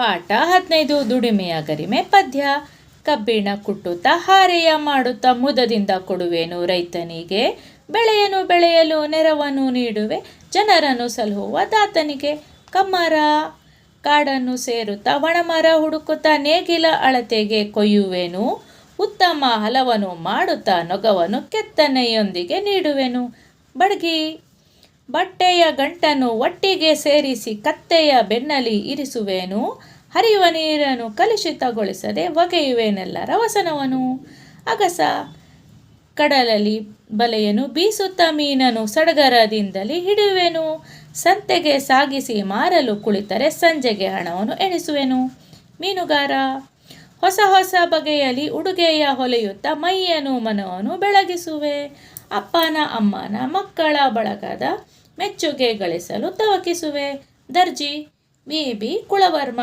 ಪಾಠ ಹದಿನೈದು, ದುಡಿಮೆಯ ಗರಿಮೆ ಪದ್ಯ. ಕಬ್ಬಿಣ ಕುಟ್ಟುತ್ತಾ ಹಾರೆಯ ಮಾಡುತ್ತಾ ಮುದದಿಂದ ಕೊಡುವೆನು ರೈತನಿಗೆ. ಬೆಳೆಯನ್ನು ಬೆಳೆಯಲು ನೆರವನ್ನು ನೀಡುವೆ, ಜನರನ್ನು ಸಲಹುವ ದಾತನಿಗೆ. ಕಮ್ಮರ ಕಾಡನ್ನು ಸೇರುತ್ತಾ ಒಣಮರ ಹುಡುಕುತ್ತಾ ನೇಗಿಲ ಅಳತೆಗೆ ಕೊಯ್ಯುವೆನು. ಉತ್ತಮ ಹಲವನ್ನು ಮಾಡುತ್ತಾ ನೊಗವನ್ನು ಕೆತ್ತನೆಯೊಂದಿಗೆ ನೀಡುವೆನು. ಬಡ್ಗಿ ಬಟ್ಟೆಯ ಗಂಟನ್ನು ಒಟ್ಟಿಗೆ ಸೇರಿಸಿ ಕತ್ತೆಯ ಬೆನ್ನಲಿ ಇರಿಸುವೆನು. ಹರಿಯುವ ನೀರನ್ನು ಕಲುಷಿತಗೊಳಿಸದೆ ಒಗೆಯುವೆನೆಲ್ಲ ರವಸನವನು. ಅಗಸ ಕಡಲಲ್ಲಿ ಬಲೆಯನ್ನು ಬೀಸುತ್ತ ಮೀನನ್ನು ಸಡಗರದಿಂದಲೇ ಹಿಡಿಯುವೆನು. ಸಂತೆಗೆ ಸಾಗಿಸಿ ಮಾರಲು ಕುಳಿತರೆ ಸಂಜೆಗೆ ಹಣವನ್ನು ಎಣಿಸುವೆನು. ಮೀನುಗಾರ, ಹೊಸ ಹೊಸ ಬಗೆಯಲ್ಲಿ ಉಡುಗೆಯ ಹೊಲೆಯುತ್ತಾ ಮೈಯನ್ನು ಮನವನ್ನು ಬೆಳಗಿಸುವೆ. ಅಪ್ಪನ, ಅಮ್ಮನ, ಮಕ್ಕಳ ಬಳಗದ ಮೆಚ್ಚುಗೆ ಗಳಿಸಲು ತವಕಿಸುವೆ. ದರ್ಜಿ ಮೇ ಬಿ ಕುಳವರ್ಮ.